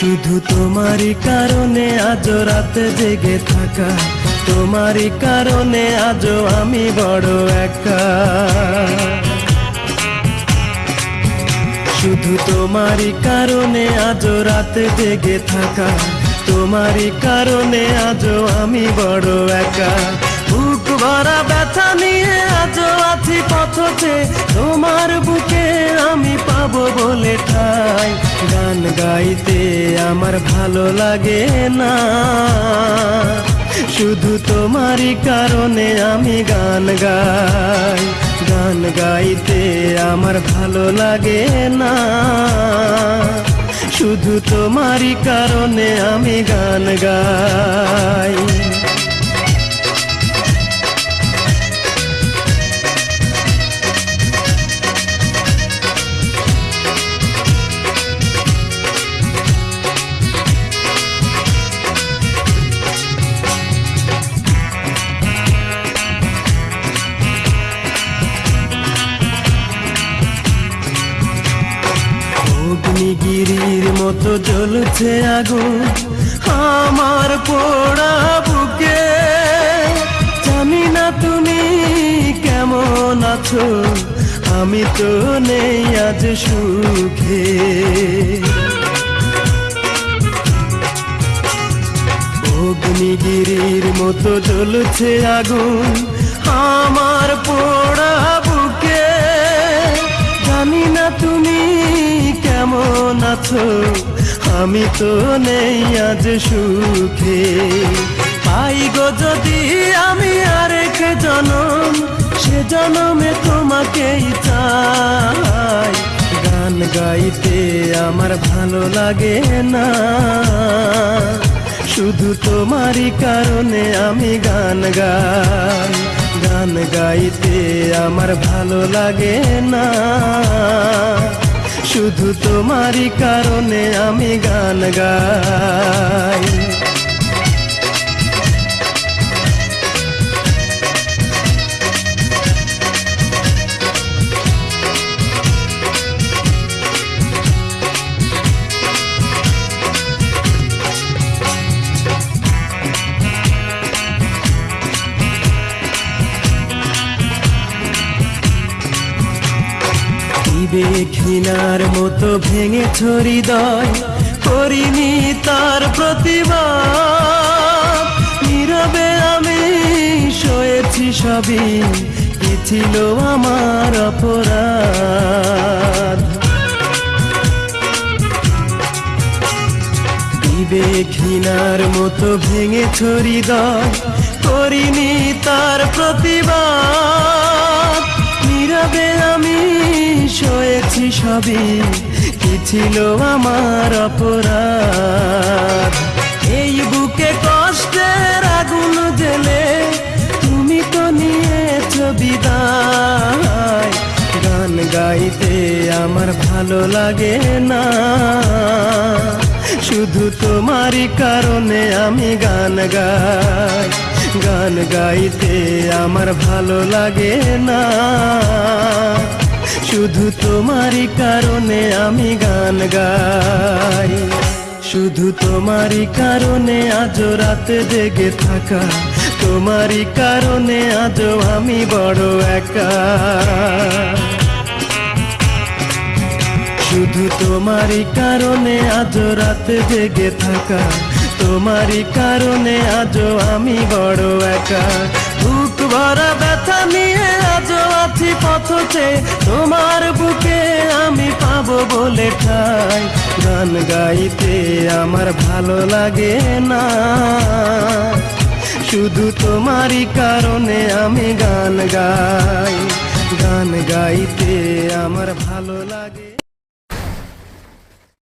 শুধু তোমারই কারণে আজ রাতে জেগে থাকা। তোমারই কারণে আজ আমি বড় একা। শুধু তোমারই কারণে আজ রাতে জেগে থাকা। তোমারই কারণে আজও আমি বড় একা। বুক ভরা ব্যথা নিয়ে আজও আছি পথতে তোমার বুকে আমি পাবো বলে গান গাইতে আমার ভালো লাগে না। শুধু তোমারই কারণে আমি গান গাই। গান গাইতে আমার ভালো লাগে না। শুধু তোমারই কারণে আমি গান গাই। অগ্নিগিরির মতো জ্বলছে আগুন। আমার পোড়া বুকে। জানি না তুমি কেমন আছো। আমি তো নেই আজ সুখে। অগ্নিগিরির মতো জ্বলছে আগুন। আমার পোড়া বুকে। জানি না তুমি কেমন আছো? আমি তো নেই আজ সুখে। পাই গো যদি আমি আরেক জনম, সে জনমে তোমাকেই চাই। গান গাইতে আমার ভালো লাগে না। শুধু তোমারই কারণে আমি গান গাই। গান গাইতে আমার ভালো লাগে না। শুধু তোমারই কারণে আমি গান গাই। দিবে ঘৃণার মতো ভেঙে ছড়ি দয় করিনি তার প্রতিবাদ নীরবে আমি সয়েছি সবই, কি ছিল আমার অপরাধ? দিবে ঘৃণার মতো ভেঙে ছড়ি দয় করিনি তার প্রতিবাদ নীরবে আমি সয়েছি সবই, কি ছিল আমার অপরাধ? এই বুকে কষ্টের আগুন জেলে তুমি তো নিয়েছ বিদায়। গান গাইতে আমার ভালো লাগে না। শুধু তোমারই কারণে আমি গান গাই। গান গাইতে আমার ভালো লাগে না। শুধু তোমারই কারণে আমি গান গাই। শুধু তোমারই কারণে আজ রাতে জেগে থাকা। তোমারই কারণে আজ আমি বড় একা। শুধু তোমারই কারণে আজ রাতে জেগে থাকা। তোমারই কারণে আজ আমি বড় একা। বুক ভরা ব্যথা নিয়ে আজও আছি পথতে তোমার বুকে আমি পাব বলে ঠাই। গান গাইতে আমার ভালো লাগে না। শুধু তোমারই কারণে আমি গান গাই। গান গাইতে আমার ভালো লাগে।